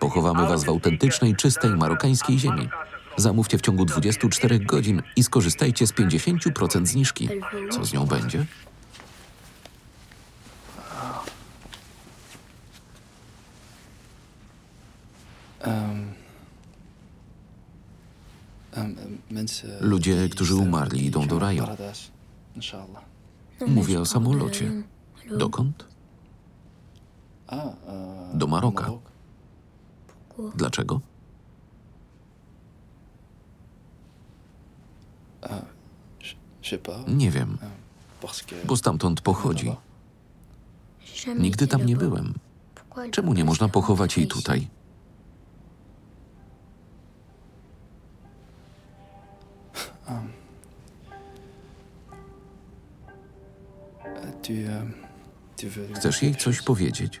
Pochowamy was w autentycznej, czystej, marokańskiej ziemi. Zamówcie w ciągu 24 godzin i skorzystajcie z 50% zniżki. Co z nią będzie? Ludzie, którzy umarli, idą do raju. Mówię o samolocie. Dokąd? Do Maroka. Dlaczego? Nie wiem, bo stamtąd pochodzi. Nigdy tam nie byłem. Czemu nie można pochować jej tutaj? Chcesz jej coś powiedzieć?